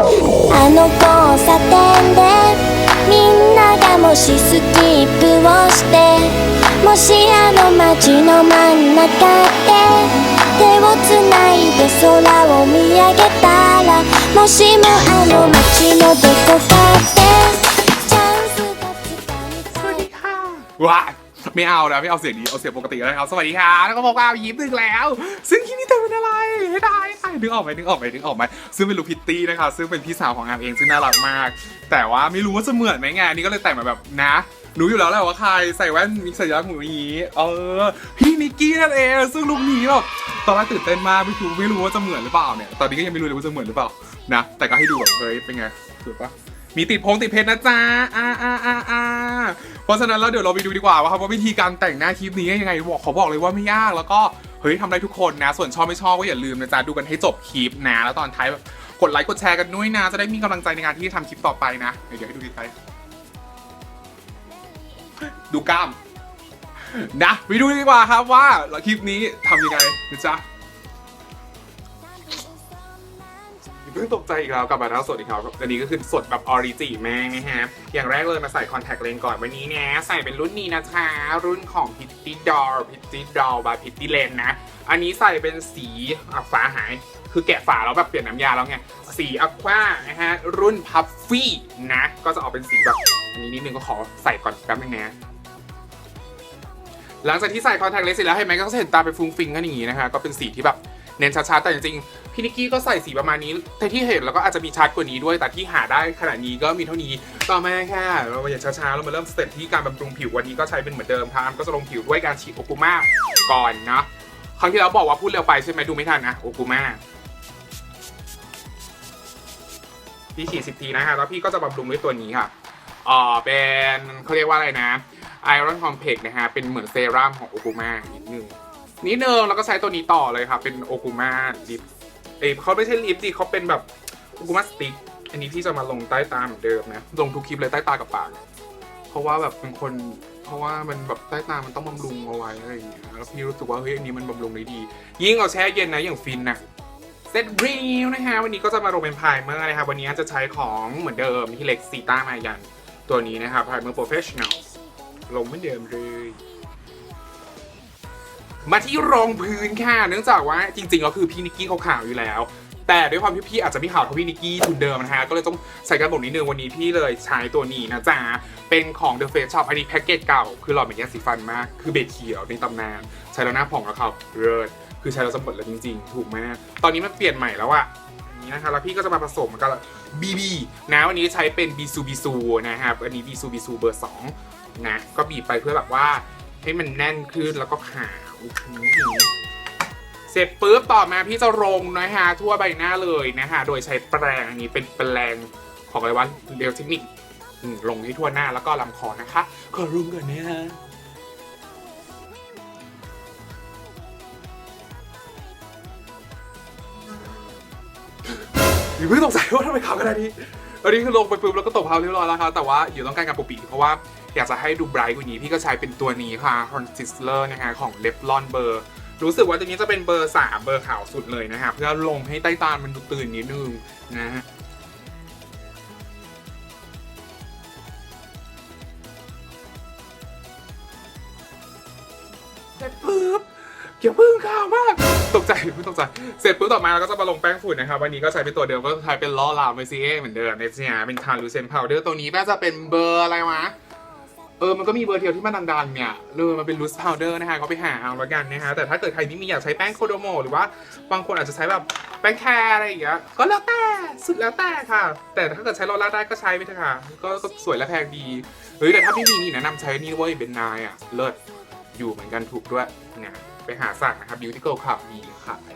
あの交差点でみんながもしスキップをしてもしあの街の真ん中で手をつないで空を見上げたらもしもあの街のどこかでチャンスがつかみたうわっ ไม่เอานะไม่เอาเสียงนี้เอาเสียงปกติแล้วนะครับสวัสดีค่ะแล้วก็บอกว่ายิ้มหนึ่งแล้ว ซึ่งคลิปนี้เธอเป็นอะไรให้ได้ได้นึกออกไหมนึกออกไหมนึกออกไหมซึ่งเป็นลูกพิตตี้นะคะซึ่งเป็นพี่สาวของอาร์มเองซึ่งน่ารักมาก แต่ว่าไม่รู้ว่าจะเหมือนไหมไงานนี้ก็เลยแต่งมาแบบนะรู้อยู่แล้วแหละว่าใครใส่แว่นมีสัญลักษณ์หมูอย่างนี้ เออ พี่นิกกี้นั่นเอง ซึ่งลุคนี้แบบตอนแรกตื่นเต้นมากไม่รู้ไม่รู้ว่าจะเหมือนหรือเปล่าเนี่ย ตอนนี้ก็ยังไม่รู้เลยว่าจะเหมือนหรือเปล่า นะ แต่ก็ให้ดูแบบเฮ้ย เป็นไงสวยปะมีติดพงติดเพชรนะจ๊ะอ่าอ่าอ่าอ่า เพราะฉะนั้นแล้วเดี๋ยวเราไปดูดีกว่าว่าครับว่าวิธีการแต่งหน้าคลิปนี้ยังไงบอกเขาบอกเลยว่าไม่ยากแล้วก็เฮ้ยทำได้ทุกคนนะ ส่วนชอบไม่ชอบก็อย่าลืมนะจ๊ะดูกันให้จบคลิปนะ แล้วตอนท้ายแบบกดไลค์กดแชร์กันด้วยนะ จะได้มีกำลังใจในการที่จะทำคลิปต่อไปนะเดี๋ยวให้ดูใกล้ๆดูกล้ามนะไปดูดีกว่าครับว่าคลิปนี้ทำยังไงนะจ๊ะ พิ่งตกใจอีกแล้วกลับมาแล้วสดอีกครับอันนี้ก็คือสดแบบออริจิแม่นะฮะ อย่างแรกเลยมาใส่คอนแทคเลนส์ก่อนวันนี้นะใส่เป็นรุ่นนี้นะคะ รุ่นของ Pitty Doll Pitty Doll by Pitty Lens นนะ อันนี้ใส่เป็นสีอะฝาหายคือแกะฝาแล้วแบบเปลี่ยนน้ำยาแล้วไง สีอะควานะฮะ รุ่น Puffy นะ ก็จะออกเป็นสีแบบอันนี้นิดนึงก็ขอใส่ก่อนแป๊บนึงนะหลังจากที่ใส่คอนแทคเลนส์เสร็จแล้วเห็นไหมก็จะเห็นตาเป็นฟุ้งฟิงกันอย่างนี้นะคะ ก็เป็นสีที่แบบ เน้นชัดๆแต่จริงๆพี่นิกกี้ก็ใส่สีประมาณนี้ แต่ที่เห็นแล้วก็อาจจะมีชัดกว่านี้ด้วย แต่ที่หาได้ขนาดนี้ก็มีเท่านี้ ต่อมาค่ะ เราอย่างช้าๆ เรามาเริ่มสเต็ปที่การบำรุงผิววันนี้ก็ใช้เป็นเหมือนเดิมครับก็จะลงผิวด้วยการฉีดโอกูมาก่อนเนาะครั้งที่แล้วบอกว่าพูดเร็วไปใช่ไหมดูไม่ทันนะโอกูมาพี่ฉีดสิบทีนะฮะแล้วพี่ก็จะบำรุงด้วยตัวนี้ค่ะอ่าเป็นเขาเรียกว่าอะไรนะ Iron Complex นะฮะเป็นเหมือนเซรั่มของโอกูมานิดนึง นิดนึงแล้วก็ใช้ตัวนี้ต่อเลยครับเป็นโอกูมาลิปเอ้ยเขาไม่ใช่ลิปดิเขาเป็นแบบโอกูมาสติ๊กอันนี้ที่จะมาลงใต้ตาเหมือนเดิมนะลงทุกคลิปเลยใต้ตากับปากเพราะว่าแบบเป็นคน เพราะว่ามันแบบใต้ตามันต้องบำรุงเอาไว้อะไรอย่างเงี้ยแล้วพี่รู้สึกว่าเฮ้ยอันนี้มันบำรุงได้ดี ยิ่งเอาแช่เย็นนะอย่างฟินนะเซตรีวนะฮะวันนี้ก็จะมาลงเป็นพายเมอร์นะครับวันนี้จะใช้ของเหมือนเดิมที่เล็กซีต้ามายันตัวนี้นะครับพายเมอร์โปรเฟชชั่นอลลงเหมือนเดิมเลย มาที่รองพื้นค่ะ เนื่องจากว่าจริงๆแล้วคือพี่นิกกี้เขาขาวอยู่แล้ว แต่ด้วยความที่พี่อาจจะไม่ขาวเท่าพี่นิกกี้ทุนเดิมนะฮะ ก็เลยต้องใส่กระบอกนิดนึงวันนี้พี่เลยใช้ตัวนี้นะจ๊ะ เป็นของ The Face Shop อันนี้แพ็กเกจเก่า คือหลอดเหมือนยาสีฟันมาก คือเบดเขียวในตำนาน ใช้แล้วหน้าผ่องแล้วขาเลิศคือใช้แล้วสมบูรณ์แล้วจริงๆ ถูกมาก ตอนนี้มันเปลี่ยนใหม่แล้วอะอย่างนี้นะคะแล้วพี่ก็จะมาผสมกับบีบีนะวันนี้ใช้เป็นบีซูบีซูนะครับอันนี้บีซูบีซูเบอร์สองนะก็บีบไปเพื่อแบบว่าให้มันแน่นขึ้นแล้วก็ขาว เสร็จปุ๊บต่อมาพี่จะลงนะฮะทั่วใบหน้าเลยนะฮะโดยใช้แปรงอันนี้เป็นแปรงของอะไรวะเรียวเทคนิคลงให้ทั่วหน้าแล้วก็ลำคอนะคะขอรุมก่อนนะฮะอย่าเพิ่งตกใจว่าทำไมขาวขนาดนี้อันนี้คือลงไปปุ๊บแล้วก็ตบเท้าเรียบร้อยแล้วครับแต่ว่าอยู่ต้องการการปกปิดเพราะว่า อยากจะให้ดูไบรท์กว่านี้พี่ก็ใช้เป็นตัวนี้ค่ะ Concealer นะฮะของ Revlon เบอร์รู้สึกว่าตัวนี้จะเป็นเบอร์ 3 เบอร์ขาวสุดเลยนะฮะเพื่อลงให้ใต้ตามันดูตื่นนิดนึงนะฮะเสร็จปุ๊บเกี่ยวพึ่งขาวมาก ตกใจพิ่งตกใจ เสร็จปุ๊บต่อมาเราก็จะมาลงแป้งฝุ่นนะครับ วันนี้ก็ใช้เป็นตัวเดิมก็ใช้เป็นล้อลามเมซีเอเหมือนเดิมเนี่ยเป็น translucent powder ตัวนี้น่าจะเป็นเบอร์อะไรวะ เออมันก็มีเบอร์เดียวที่มันดังๆเนี่ยเออมันเป็น loose powder นะฮะก็ไปหาเอาล้วกันนะฮะแต่ถ้าเกิดใครที่มีอยากใช้แป้งโคโดโมหรือว่าบางคนอาจจะใช้แบบแป้งแคร์อะไรอย่างเงี้ยก็แล้วแต่สุดแล้วแต่ค่ะ แต่ถ้าเกิดใช้โรลล่าได้ก็ใช้ไปเถอะค่ะก็ก็สวยและแพงดีเฮ้ยแต่ถ้าไม่มีนี่แนะนำใช้นี่เว้ยเป็นนายอะเลิศอยู่เหมือนกันถูกด้วยนะไปหาสั่งนะครับ Beauty Girl Club มีขาย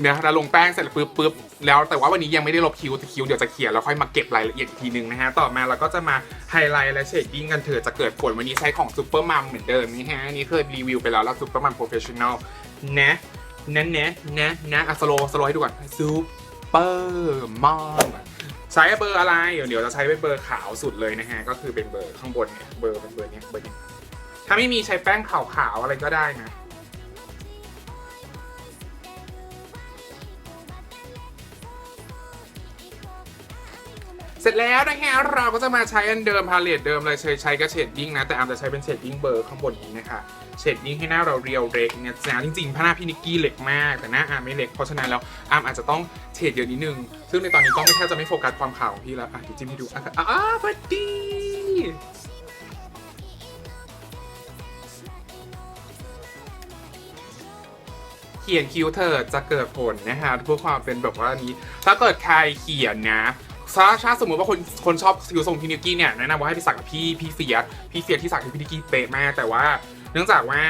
เนี่ยเราลงแป้งเสร็จปุ๊บปุ๊บแล้วแต่ว่าวันนี้ยังไม่ได้ลบคิ้วแต่คิ้วเดี๋ยวจะเขียนแล้วค่อยมาเก็บรายละเอียดอีกทีนึงนะฮะต่อมาเราก็จะมาไฮไลท์และเชดดิ้งกันเถอะจะเกิดผลวันนี้ใช้ของซูเปอร์มัมเหมือนเดิมนี่ฮะนนี้เคยรีวิวไปแล้วแล้วซูเปอร์มัมโปรเฟชชั่นอลนะนะนะนะนะอะสโลสโลให้ดูก่อนซูเปอร์มัมใช้เบอร์อะไรเดี๋ยวเดี๋ยวจะใช้เป็นเบอร์ขาวสุดเลยนะฮะก็คือเป็นเบอร์ข้างบนเนี่ยเบอร์เป็นเบอร์เนี้ยเบอร์เนี้ยถ้าไม่มีใช้แป้งขาวๆอะไรก็ได้นะ เสร็จแล้วนะฮะเราก็จะมาใช้อันเดิมพาเลตเดิมเลยใช้ใช้กับเชดดิ้งนะ แต่อามจะใช้เป็นเชดดิ้งเบอร์ข้างบนนี้นะคะเชดดิ้งให้หน้าเราเรียวเล็กเนี่ยจ้าจริงๆพหน้าพี่นิกกี้เล็กมาก แต่หน้าอามไม่เล็กเพราะฉะนั้นแล้วอามอาจจะต้องเฉดเยอะนิดนึง ซึ่งในตอนนี้กล้องไม่แทบจะไม่โฟกัสความขาวของพี่แล้วอะเดี๋ยวจิ้มให้ดูอะอะพอดีเขียนคิ้วเธอจะเกิดผลนะฮะเพื่อความเป็นแบบว่านี้ ถ้าเกิดใครเขียนนะ ถ้าถ้าสมมติว่าคนคนชอบคิวทรงพี่นิกกี้เนี่ยแนะนำว่าให้ไปสักกับพี่พี่เฟียสพี่เฟียสที่สักที่พี่นิกกี้เป๊ะมากแต่ว่า เนื่องจากว่า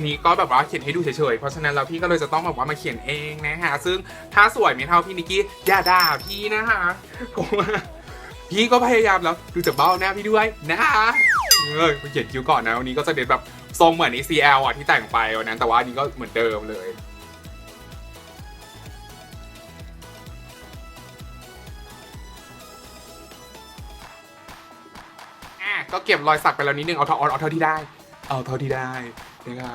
นี้ก็แบบว่าเขียนให้ดูเฉยๆ เพราะฉะนั้นแล้วพี่ก็เลยจะต้องแบบว่ามาเขียนเองนะฮะ ซึ่งถ้าสวยไม่เท่าพี่นิกกี้อย่าด่าพี่นะคะเพราะว่าพี่ก็พยายามแล้วดูจากเบ้าหน้าพี่ด้วยนะคะเออไปเขียนคิ้วก่อนนะวันนี้ก็จะเด็นแบบทรงเหมือน ACL อะที่แต่งไปวันนั้นแต่ว่าอันนี้ก็เหมือนเดิมเลย ก็เก็บรอยสักไปแล้วนิดนึงเอาเท่าเอาเท่าที่ได้ เอาเท่าที่ได้นะคะ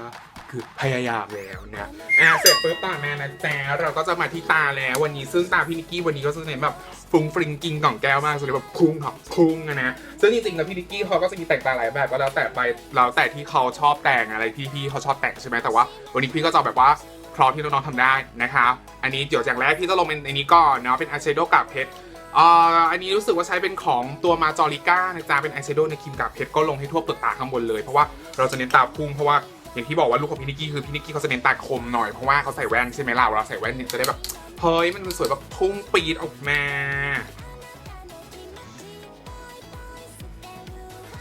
คือพยายามแล้วเนะอะเสร็จปุ๊บต่อมานะจ๊ะเราก็จะมาที่ตาแล้ววันนี้ซึ่งตาพี่นิกกี้วันนี้ก็จะเน้นแบบฟรุงฟริงกิงกล่องแก้วมากสุดเลยแบบพุ่งครับพุ่งอะนะซึ่งจริงๆแล้วพี่นิกกี้เขาก็จะมีแต่งตาหลายแบบก็แล้วแต่ไปแล้วแต่ที่เขาชอบแต่งอะไรที่พี่เขาชอบแต่งใช่ไหมแต่ว่า วันนี้พี่ก็จะแบบว่าคลอที่น้องๆทำได้นะคะ อันนี้เดี๋ยวอย่างแรกพี่จะลงเป็นอันนี้ก่อนเนาะเป็นอายแชโดว์กากเพชร อันนี้รู้สึกว่าใช้เป็นของตัวมาจอริก้านะจ๊ะเป็นอายแชโดว์ในครีมกากเพชรก็ลงให้ทั่วเปลือกตาข้างบนเลย เพราะว่าเราจะเน้นตาพุ่งเพราะว่าอย่างที่บอกว่าลูกของพี่นิกี้คือพี่นิกี้เขาจะเน้นตาคมหน่อยเพราะว่าเขาใส่แว่นใช่ไหมล่ะเวลาใส่แว่นเนี่ยจะได้แบบเฮ้ยมันสวยแบบพุ่งปีดออกมา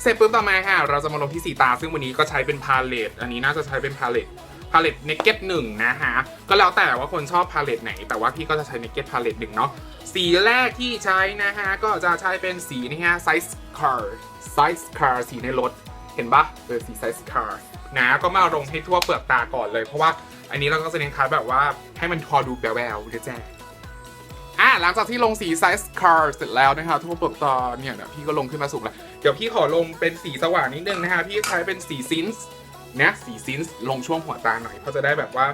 เสร็จปุ๊บต่อมาค่ะเราจะมาลงที่สีตาซึ่งวันนี้ก็ใช้เป็นพาเลตอันนี้น่าจะใช้เป็นพาเลต พาเลตเนกเก็ตหนึ่งนะฮะ ก็แล้วแต่ว่าคนชอบพาเลตไหน แต่ว่าพี่ก็จะใช้เนกเก็ตพาเลตหนึ่งเนาะ สีแรกที่ใช้นะฮะ ก็จะใช้เป็นสีนี่ฮะไซส์คาร์ไซส์คาร์สีในรถ เห็นปะเออสีไซส์คาร์นะ ก็มาลงให้ทั่วเปลือกตาก่อนเลย เพราะว่าอันนี้เราก็จะเน้นคัดแบบว่าให้มันพอดูแววๆเดี๋ยวแจ้งอะหลังจากที่ลงสีไซส์คาร์เสร็จแล้วนะคะทั่วเปลือกตาเนี่ยนะพี่ก็ลงขึ้นมาสูงแล้ว เดี๋ยวพี่ขอลงเป็นสีสว่างนิดนึงนะคะพี่ใช้เป็นสีซินส์ นะสีซินส์ลงช่วงหัวตาหน่อยเขาจะได้แบบว่า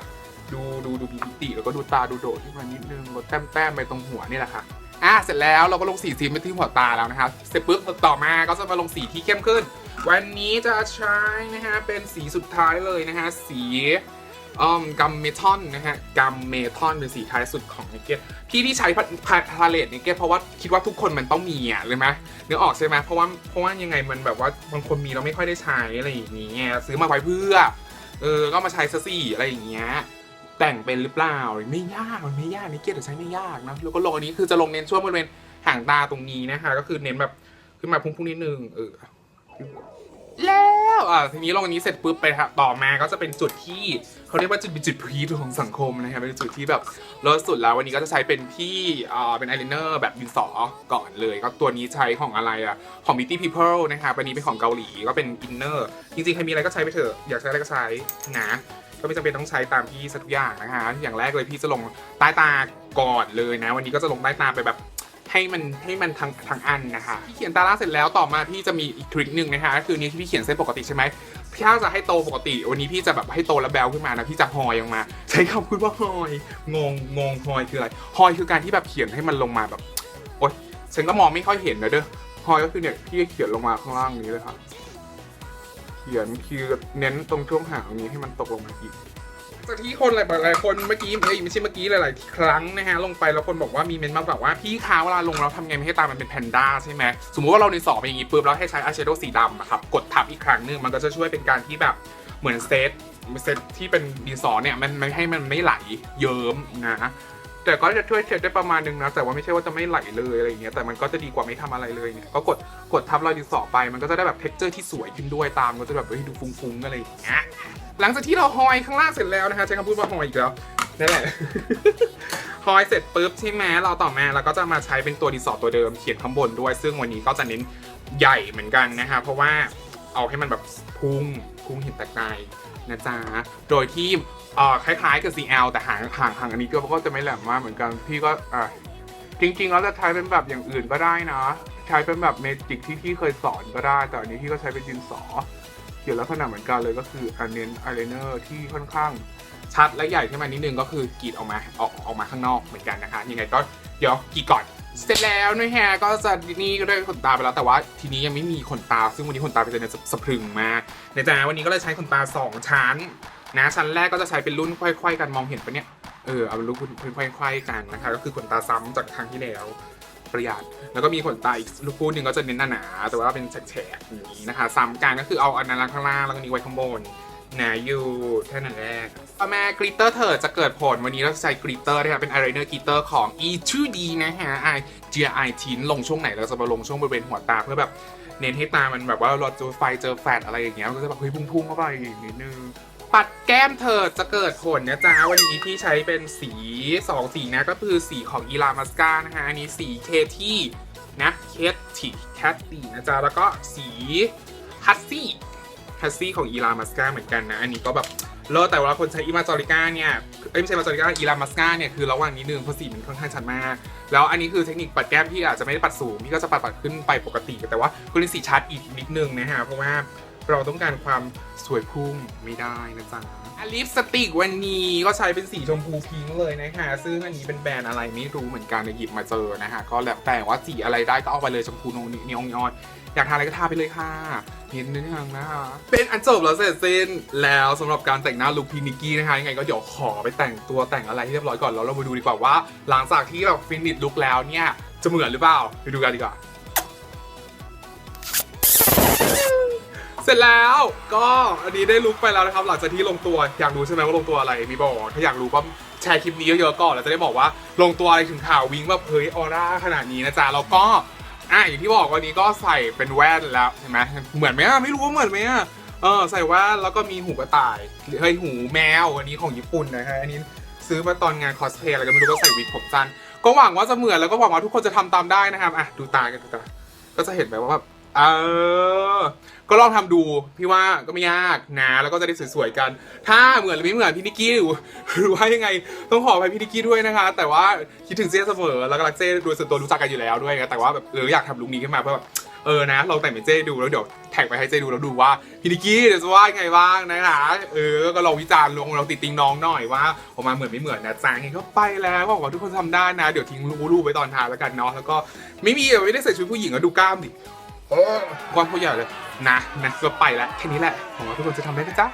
ดูดูดูมีมิติแล้วก็ดูตาดูโดดขึ้นมานิดนึงลดแต้มแต้มไปตรงหัวนี่แหละค่ะอะเสร็จแล้วเราก็ลงสีซินส์ไปที่หัวตาแล้วนะครับเสร็จปุ๊บต่อมาก็จะมาลงสีที่เข้มขึ้น วันนี้จะใช้นะฮะเป็นสีสุดท้ายเลยนะฮะสี กัมเมทอนนะฮะกัมเมทอนเป็นสีท้ายสุดของนิกเก็ตพี่ที่ใช้พาพาพาเลตนิกเก็ตเพราะว่าคิดว่าทุกคนมันต้องมีอะเลยไหมเนึกอออกใช่ไหมเพราะว่าเพราะว่ายังไงมันแบบว่าบางคนมีเราไม่ค่อยได้ใช้อะไรอย่างเงี้ยซื้อมาไว้เพื่อเออก็มาใช้ซะสิอะไรอย่างเงี้ยแต่งเป็นหรือเปล่าไม่ยากมันไม่ยากนิกเก็ตใช้ไม่ยากนะแล้วก็ลงอันนี้คือจะลงเน้นช่วงบริเวณห่างตาตรงนี้นะคะก็คือเน้นแบบขึ้นมาพุ่งๆนิดนึงเออ แล้วอะทีนี้ลงอันนี้เสร็จปุ๊บไปครับต่อมาก็จะเป็นจุดที่เขาเรียกว่าจุดเป็นจุดพีคของสังคมนะครับเป็นจุดที่แบบเลิศสุดแล้ววันนี้ก็จะใช้เป็นที่อ่าเป็นอายไลเนอร์แบบดินสอก่อนเลย ก็ตัวนี้ใช้ของอะไรอะของ Beauty People นะครับอันนี้เป็นของเกาหลีก็เป็นอินเนอร์จริงๆ ใครมีอะไรก็ใช้ไปเถอะอยากใช้อะไรก็ใช้นะก็ไม่จำเป็นต้องใช้ตามพี่สักทุกอย่างนะคะอย่างแรกเลยพี่จะลงใต้ตาก่อนเลยนะ วันนี้ก็จะลงใต้ตาไปแบบ ให้มันให้มันทั้งทั้งอันนะคะพี่เขียนตาล่าเสร็จแล้วต่อมาพี่จะมีอีกทริคหนึ่งนะคะก็คือนี้ที่พี่เขียนเส้นปกติใช่ไหมพี่ถ้าจะให้โตปกติ วันนี้พี่จะแบบให้โตแล้วแบลขึ้นมานะพี่จะหอยออกมา ใช้คำพูดว่าหอยงงงงหอยคืออะไรหอยคือการที่แบบเขียนให้มันลงมาแบบโอ๊ยฉันก็มองไม่ค่อยเห็นนะเด้อหอยก็คือเนี่ยพี่เขียนลงมาข้างล่างนี้เลยค่ะเขียนคือเน้นตรงช่วงหางนี้ให้มันตกลงมาอีก ที่คนหลายๆคนเมื่อกี้เอ้ไม่ใช่เมื่อกี้หลาย ๆ ครั้งนะฮะลงไปแล้วคนบอกว่ามีเมนมาแบบว่าพี่คะเวลาลงเราทำไงไม่ให้ตามันเป็นแพนด้าใช่ไหมสมมุติว่าเราในสอบเป็นอย่างนี้ปุ๊บแล้วให้ใช้อายแชโดว์สีดำอะครับกดทับอีกครั้งหนึงมันก็จะช่วยเป็นการที่แบบเหมือนเซตเซตที่เป็นดินสอเนี่ยมันไม่ให้มันไม่ไหลเยิ้มนะแต่ก็จะช่วยเช็ดได้ประมาณนึงนะ แต่ว่าไม่ใช่ว่าจะไม่ไหลเลยอะไรอย่างเงี้ยแต่มันก็จะดีกว่าไม่ทำอะไรเลยเนี่ยก็กดกดทับรอยดินสอไปมันก็จะได้แบบเท็กเจอร์ที่สวยขึ้นด้วยตามก็จะแบบเฮ้ยดูฟุ้งๆอะไรอย่างเงี้ย หลังจากที่เราฮอยข้างล่างเสร็จแล้วนะคะใช้คำพูดว่าฮอยอีกแล้วนั่นแหละฮอยเสร็จปุ๊บใช่ไหมเราต่อมาเราก็จะมาใช้เป็นตัวดีสอตัวเดิมเขียนข้างบนด้วย ซึ่งวันนี้ก็จะเน้นใหญ่เหมือนกันนะคะเพราะว่าเอาให้มันแบบพุ่งพุ่งเห็นแตกในนะจ๊ะโดยที่คล้ายๆกับ CL แต่ห่างห่างห่างอันนี้ก็ก็จะไม่แหลมมากเหมือนกันพี่ก็อะจริงๆเราจะใช้เป็นแบบอย่างอื่นก็ได้นะ ใช้เป็นแบบเมจิกที่พี่เคยสอนก็ได้ แต่อันนี้พี่ก็ใช้เป็นดินสอ ขียนลักษณะเหมือนกันเลยก็คืออันเน้นอายไลเนอร์ที่ค่อนข้างชัดและใหญ่ขึ้นมานิดนึงก็คือกรีดออกมาออกออกมาข้างนอกเหมือนกันนะคะยังไงก็เดี๋ยวกรีดก่อนเสร็จแล้วนะฮะก็จะนี่ก็ได้ขนตาไปแล้วแต่ว่าทีนี้ยังไม่มีขนตา ซึ่งวันนี้ขนตาเป็นจะสะพรึงมาในจากนั้นวันนี้ก็เลยใช้ขนตาสองชั้นนะชั้นแรกก็จะใช้เป็นรุ่นไขว้ๆกันมองเห็นปะเนี่ยเออเอาเป็นรุ่นไขว้ๆกันนะคะก็คือขนตาซ้ำจากครั้งที่แล้ว ประหยัด แล้วก็มีขนตาอีกลูกคู่หนึ่งก็จะเน้นหนาๆแต่ว่าเป็นแฉกๆอย่างนี้นะคะซ้ำกันก็คือเอาอันนั้นข้างล่างแล้วก็นี้ไว้ข้างบนหนาอยู่แค่นั้นแรกต่อมากริตเตอร์เธอจะเกิดผลวันนี้เราใช้กริตเตอร์นะครับเป็นอ y ไรเนอร์กริตเตอร์ของ E2D นะฮะ I GI ทินลงช่วงไหนเราจะมาลงช่วงบริเวณหัวตาเพื่อแบบเน้นให้ตามันแบบว่าเราเจอไฟเจอแฟลชอะไรอย่างเงี้ยมันก็จะแบบเฮ้ยพุ่งๆเข้าไปนิดนึง ปัดแก้มเธอจะเกิดผลนะจ๊ะ วันนี้พี่ใช้เป็นสี2สีนะ ก็คือสีของอีลามัสกานะฮะอันนี้สีเคที่นะเคทีแคทตีนะจ๊ะ แล้วก็สีฮัตซี่ฮัสซี่ของอีลามัสกาเหมือนกันนะ อันนี้ก็แบบเลิศแต่วลาคนใช้อีมาจอริก้าเนี่ยไม่ใช่มาจอริก้าอีลามัสกาเนี่ยคือระหว่างนี้นึงเพราะสีมันค่อนข้างชัดมาก แล้วอันนี้คือเทคนิคปัดแก้มที่อาจจะไม่ได้ปัดสูงพี่ก็จะปัดปัดขึ้นไปปกติ แต่ว่าคุณลินสีชัดอีกนิดนึงนะฮะเพราะว่า เราต้องการความสวยพุ่งไม่ได้นะจ๊ะลิปสติกวันนี้ก็ใช้เป็นสีชมพูพิงเลยนะคะ ซึ่งอันนี้เป็นแบรนด์อะไรไม่รู้เหมือนกันหยิบมาเจอนะฮะก็แล้วแต่ว่าสีอะไรได้ก็เอาไปเลยชมพูนงนีออนยอนอยากทาอะไรก็ทาไปเลยค่ะเห็นนิดนึงนะคะเป็นอันจบแล้วเสร็จสิ้นแล้วสำหรับการแต่งหน้าลุคพินิกกี้นะคะยังไงก็เดี๋ยวขอไปแต่งตัวแต่งอะไรให้เรียบร้อยก่อนแล้วเรามาดูดีกว่าว่า หลังจากที่แบบฟินิชลุคแล้วเนี่ยจะเหมือนหรือเปล่าไปดูกันดีกว่า เสร็จแล้วก็อันนี้ได้ลุคไปแล้วนะครับ หลังจากที่ลงตัวอยากรู้ใช่ไหมว่าลงตัวอะไรมีบอกถ้าอยากรู้ก็แชร์คลิปนี้เยอะๆก่อนแล้วจะได้บอกว่าลงตัวอะไรถึงข่าววิงแบบเฮ้ยออร่าขนาดนี้นะจ๊ะแล้วก็อะอย่างที่บอกวันนี้ก็ใส่เป็นแว่นแล้วเห็นไหมเหมือนไหมอะไม่รู้ว่าเหมือนไหมอะเออใส่แว่นแล้วก็มีหูกระต่ายเฮ้ยหูแมวอันนี้ของญี่ปุ่นนะฮะอันนี้ซื้อมาตอนงานคอสเพลย์อะไรก็ไม่รู้ก็ใส่วิกผมสั้นก็หวังว่าจะเหมือนแล้วก็หวังว่าทุกคนจะทำตามได้นะครับอะดูตากันดูตาก็จะเห็นแบบว่าแบบ เออ ก็ลองทำดูพี่ว่าก็ไม่ยากนะแล้วก็จะได้สวยๆกัน ถ้าเหมือนหรือไม่เหมือนพี่นิกกี้หรือหรือว่ายังไงต้องขออภัยพี่นิกกี้ด้วยนะคะ แต่ว่าคิดถึงเจ้เสมอแล้วก็รักเจ้โดยส่วนตัวรู้จักกันอยู่แล้วด้วยนะแต่ว่าแบบเอออยากทำลุคนี้ขึ้นมาเพื่อแบบเออนะลองแต่งเป็นเจ้ดูแล้วเดี๋ยวแท็กไปให้เจ้ดูแล้วดูว่าพี่นิกกี้เดี๋ยวจะว่ายังไงบ้างนะคะเออก็ลองวิจารณ์ลงเราติดติงน้องหน่อยว่าออกมาเหมือนไม่เหมือนนะจ๊ะงั้นก็ไปแล้วหวังว่าทุกคนทำได้นะ เดี๋ยวทิ้งรูปไว้ตอนท้ายแล้วกันเนาะแล้วก็ไม่มีไม่ได้ใส่ชุดผู้หญิงก็ดูกล้ามดิ เออความผู้ใหญ่เลยนะนะก็ไปแล้วแค่นี้แหละหวังว่าทุกคนจะทำได้นะจ๊ะ